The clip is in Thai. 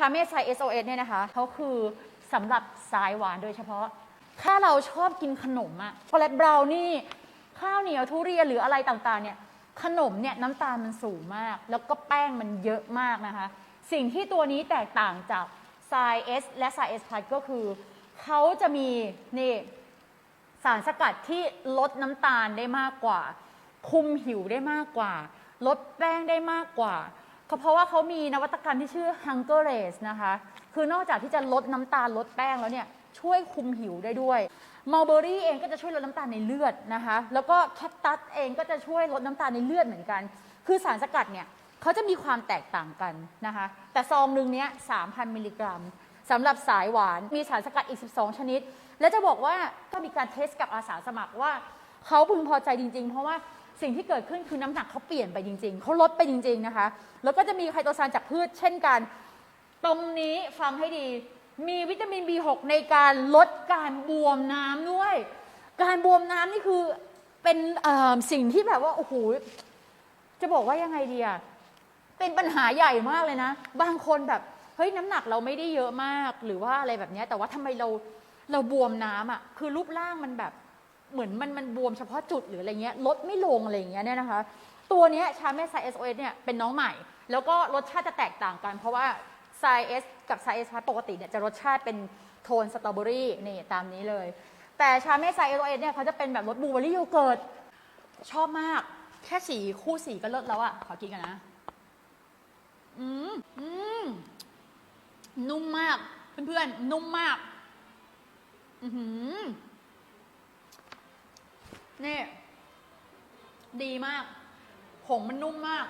ชาเม่ไซ SOS เนี่ยนะคะเขาคือสำหรับสายหวานโดยเฉพาะ ถ้าเราชอบกินขนมอะช็อกโกแลตบราวนี่ ข้าวเหนียวทุเรียนหรืออะไรต่างๆเนี่ยขนมเนี่ยน้ำตาลมันสูงมาก แล้วก็แป้งมันเยอะมากนะคะ สิ่งที่ตัวนี้แตกต่างจากไซ S และไซ S Plus ก็คือ เขาจะมีนี่สารสกัดที่ลดน้ำตาลได้มากกว่า คุมหิวได้มากกว่า ลดแป้งได้มากกว่า เพราะว่าเขามีนวัตกรรมที่ชื่อ Hunger Race นะคะ คือนอกจากที่จะลดน้ำตาลลดแป้งแล้วเนี่ยช่วยคุมหิวได้ด้วยมัลเบอรี่เองก็จะช่วยลดน้ำตาลในเลือดนะคะ แล้วก็แคคตัสเองก็จะช่วยลดน้ำตาลในเลือดเหมือนกัน คือสารสกัดเนี่ยเขาจะมีความแตกต่างกันนะคะ แต่ซองหนึ่งเนี้ย3,000 มิลลิกรัมสำหรับสายหวานมีสารสกัดอีก 12 ชนิด และจะบอกว่าก็มีการเทสกับอาสาสมัครว่าเขาพึงพอใจจริง ๆ เพราะว่า สิ่งที่เกิดขึ้นคือน้ำหนักเขาเปลี่ยนไปจริง ๆ เขาลดไปจริง ๆนะคะ แล้วก็จะมีไคโตซานจากพืชเช่นกัน ตรงนี้ฟังให้ดี มีวิตามิน B6 ในการลดการบวมน้ำด้วย การบวมน้ำนี่คือเป็นสิ่งที่แบบว่าโอ้โหจะบอกว่ายังไงดีอะเป็นปัญหาใหญ่มากเลยนะ บางคนแบบเฮ้ยน้ำหนักเราไม่ได้เยอะมากหรือว่าอะไรแบบเนี้ยแต่ว่าทำไมเราเราบวมน้ำอะคือรูปร่างมันแบบ เหมือนมันมันบวมเฉพาะจุดหรืออะไรเงี้ยลดไม่ลงอะไรอย่างเงี้ยเนี่ยนะคะ ตัวเนี้ยชาเมสไซเอสโอเอสเนี่ยเป็นน้องใหม่ แล้วก็รสชาติจะแตกต่างกัน เพราะว่าไซเอสกับไซเอสปกติเนี่ยจะรสชาติเป็นโทนสตรอเบอรี่นี่ตามนี้เลย แต่ชาเมสไซเอสโอเอสเนี่ยเขาจะเป็นแบบรสบลูเบอรี่โยเกิร์ตชอบมากแค่สีคู่สีก็เลิศแล้วอะขอกินกันนะ อืมอืมนุ่มมาก เพื่อนๆ นุ่มมาก อือหือ นี่ ดีมาก ผงมันนุ่มมาก